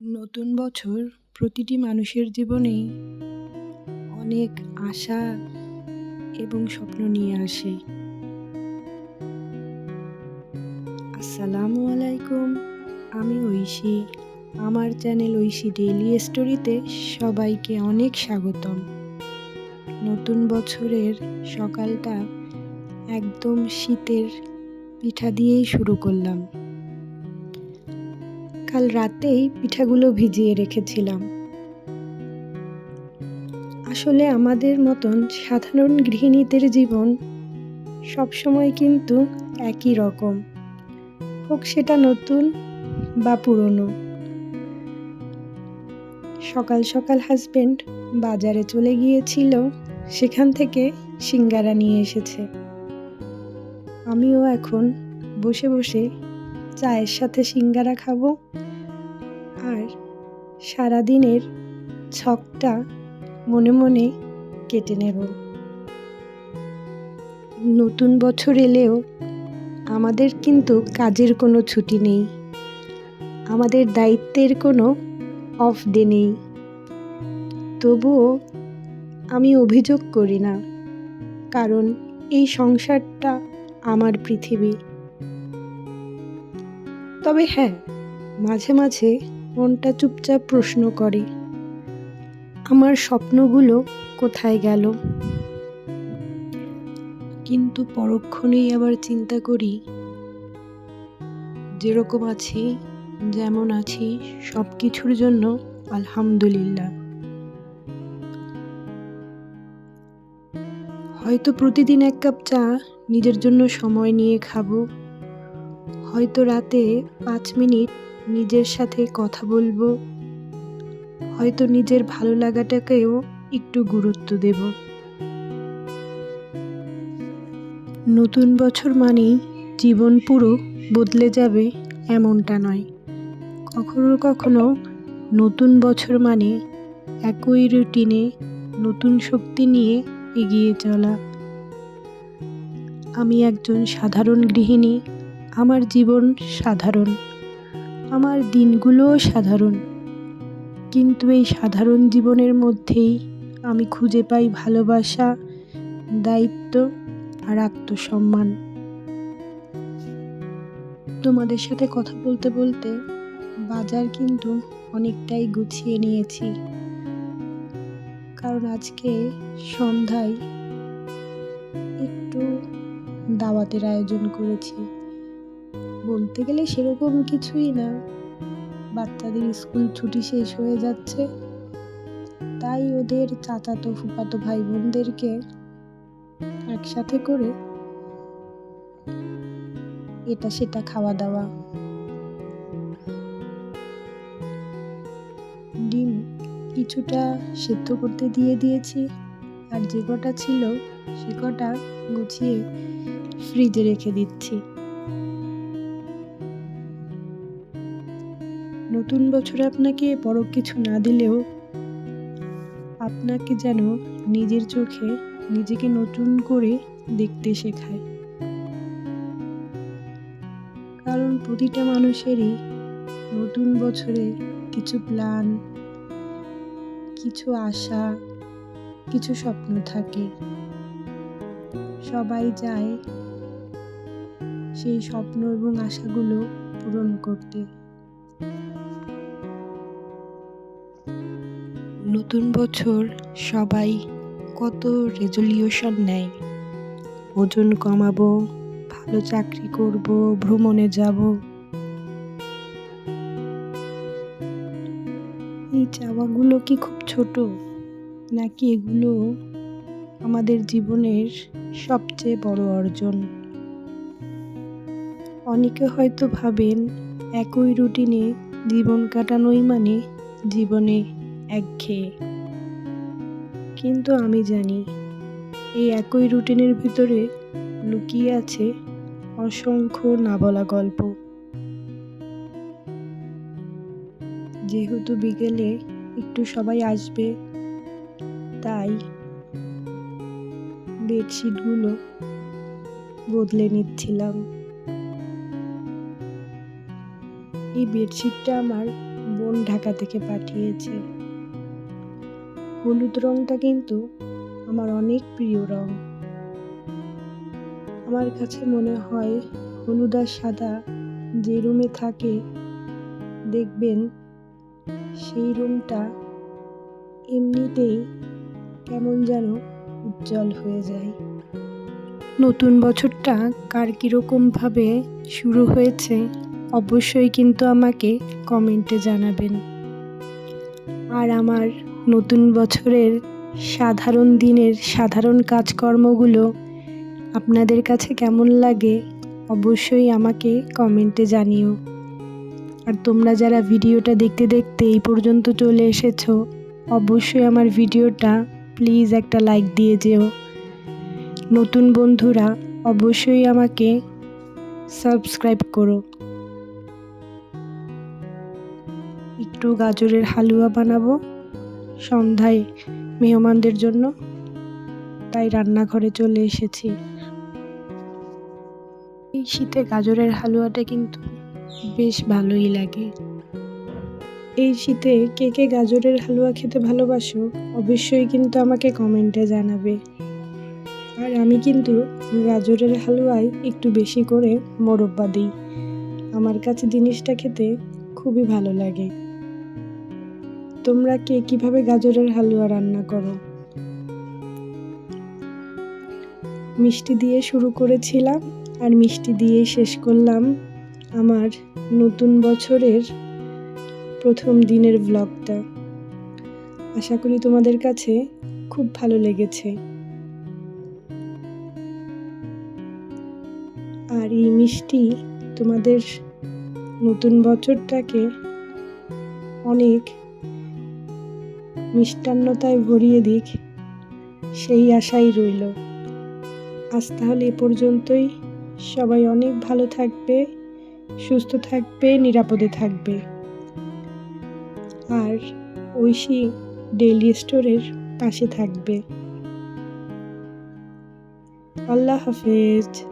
নতুন বছর প্রতিটি মানুষের জীবনেই অনেক আশা এবং স্বপ্ন নিয়ে আসে। আসসালামু আলাইকুম, আমি ঐশী। আমার চ্যানেল ঐশী ডেইলি স্টোরিতে সবাইকে অনেক স্বাগতম। নতুন বছরের সকালটা একদম শীতের পিঠা দিয়েই শুরু করলাম। কাল রাতেই পিঠাগুলো ভিজিয়ে রেখেছিলাম। আসলে আমাদের মতন সাধারণ গৃহিণীদের জীবন সবসময় কিন্তু একই রকম। হোক সেটা নতুন বা পুরনো। সকাল সকাল হাজবেন্ড বাজারে চলে গিয়েছিল, সেখান থেকে সিঙ্গারা নিয়ে এসেছে। আমিও এখন বসে বসে চায়ের সাথে সিঙ্গারা খাব। আর সারাদিনের ছকটা মনে মনে কেটে নেব। নতুন বছর এলেও আমাদের কিন্তু কাজের কোনো ছুটি নেই। আমাদের দায়িত্বের কোনো অফ ডে নেই। তবুও আমি অভিযোগ করি না, কারণ এই সংসারটা আমার পৃথিবী। তবে হ্যাঁ মাঝে মাঝে মনটা চুপচাপ প্রশ্ন করে, আমার স্বপ্নগুলো কোথায় গেল? কিন্তু পরক্ষণেই আবার চিন্তা করি, যেরকম আছি, যেমন আছি সব কিছুর জন্য আলহামদুলিল্লাহ। হয়তো প্রতিদিন এক কাপ চা, নিজের জন্য সময় নিয়ে খাব। হয়তো রাতে পাঁচ মিনিট নিজের সাথে কথা বলব। হয়তো নিজের ভালো লাগাটাকেও একটু গুরুত্ব দেব। নতুন বছর মানেই জীবন পুরো বদলে যাবে এমনটা নয়। কখনো কখনো নতুন বছর মানে একই রুটিনে নতুন শক্তি নিয়ে এগিয়ে চলা। আমি একজন সাধারণ গৃহিণী, আমার জীবন সাধারণ। আমার দিনগুলোও সাধারণ। কিন্তু এই সাধারণ জীবনের মধ্যেই আমি খুঁজে পাই ভালোবাসা, দায়িত্ব আর আত্মসম্মান। তোমাদের সাথে কথা বলতে বলতে বাজার কিন্তু অনেকটাই গুছিয়ে নিয়েছি। কারণ আজকে সন্ধ্যায় একটু দাওয়াতের আয়োজন করেছি। বলতে গেলে সেরকম কিছুই না। বাচ্চাদের স্কুল ছুটি শেষ হয়ে যাচ্ছে। তাই ওদের চাচাতো ফুপাতো ভাই বোনদেরকে একসাথে করে এটা সেটা খাওয়া দাওয়া। ডিম কিছুটা সেদ্ধ করতে দিয়ে দিয়েছি। আর যে কটা ছিল সে কটা গুছিয়ে ফ্রিজে রেখে দিচ্ছি। নতুন বছরে আপনাকে বড় কিছু না দিলেও আপনাকে যেন নিজের চোখে নিজেকে নতুন করে দেখতে শেখায়। কারণ প্রতিটা মানুষেরই নতুন বছরে কিছু প্ল্যান, কিছু আশা, কিছু স্বপ্ন থাকে। সবাই চায় সেই স্বপ্ন এবং আশাগুলো পূরণ করতে। নতুন বছর সবাই কত রেজলিউশন নেয়। ওজন কমাবো, ভালো চাকরি করব, ভ্রমণে যাব। এই চাওয়াগুলো কি খুব ছোট? নাকি এগুলো আমাদের জীবনের সবচেয়ে বড় অর্জন? অনেকে হয়তো ভাবেন, একই রুটিনে জীবন কাটানোই মানে জীবনে একঘেয়ে। কিন্তু আমি জানি, এই একই রুটিনের ভিতরে লুকিয়ে আছে অসংখ্য না বলা গল্প। যেহেতু বিকেলে একটু সবাই আসবে, তাই বেডশিটগুলো বদলে নিচ্ছিলাম। এই বেডশিটটা আমার বোন ঢাকা থেকে পাঠিয়েছে। হলুদ রংটা কিন্তু আমার অনেক প্রিয় রং। আমার কাছে মনে হয় হলুদ আর সাদা যে রুমে থাকে, দেখবেন সেই রুমটা এমনিতেই কেমন যেন উজ্জ্বল হয়ে যায়। নতুন বছরটা কার কীরকমভাবে শুরু হয়েছে, অবশ্যই কিন্তু আমাকে কমেন্টে জানাবেন। আর আমার নতুন বছরের সাধারণ দিনের সাধারণ কাজকর্মগুলো আপনাদের কাছে কেমন লাগে অবশ্যই আমাকে কমেন্টে জানিও। আর তোমরা যারা ভিডিওটা দেখতে দেখতে এই পর্যন্ত চলে এসেছ, অবশ্যই আমার ভিডিওটা প্লিজ একটা লাইক দিয়ে যেও। নতুন বন্ধুরা, অবশ্যই আমাকে সাবস্ক্রাইব করো। একটু গাজরের হালুয়া বানাবো। সন্ধ্যায় মেহমানদের জন্য। তাই রান্নাঘরে চলে এসেছি। এই শীতে গাজরের হালুয়াটা কিন্তু বেশ ভালোই লাগে। এই শীতে কে কে গাজরের হালুয়া খেতে ভালোবাসো, অবশ্যই কিন্তু আমাকে কমেন্টে জানাবে। আর আমি কিন্তু গাজরের হালুয়ায় একটু বেশি করে মোরব্বা দিই। আমার কাছে জিনিসটা খেতে খুবই ভালো লাগে। তোমরা কে কীভাবে গাজরের হালুয়া রান্না করো? মিষ্টি দিয়ে শুরু করেছিলাম আর মিষ্টি দিয়ে শেষ করলাম আমার নতুন বছরের প্রথম দিনের ব্লগটা আশা করি তোমাদের কাছে খুব ভালো লেগেছে। আর এই মিষ্টি তোমাদের নতুন বছরটাকে অনেক মিষ্টান্নতায় ভরিয়ে দিক, সেই আশাই রইল। আজ তাহলে এ পর্যন্তই। সবাই অনেক ভালো থাকবে, সুস্থ থাকবে, নিরাপদে থাকবে। আর ঐশী ডেইলি স্টোরের পাশে থাকবে। আল্লাহ হাফেজ।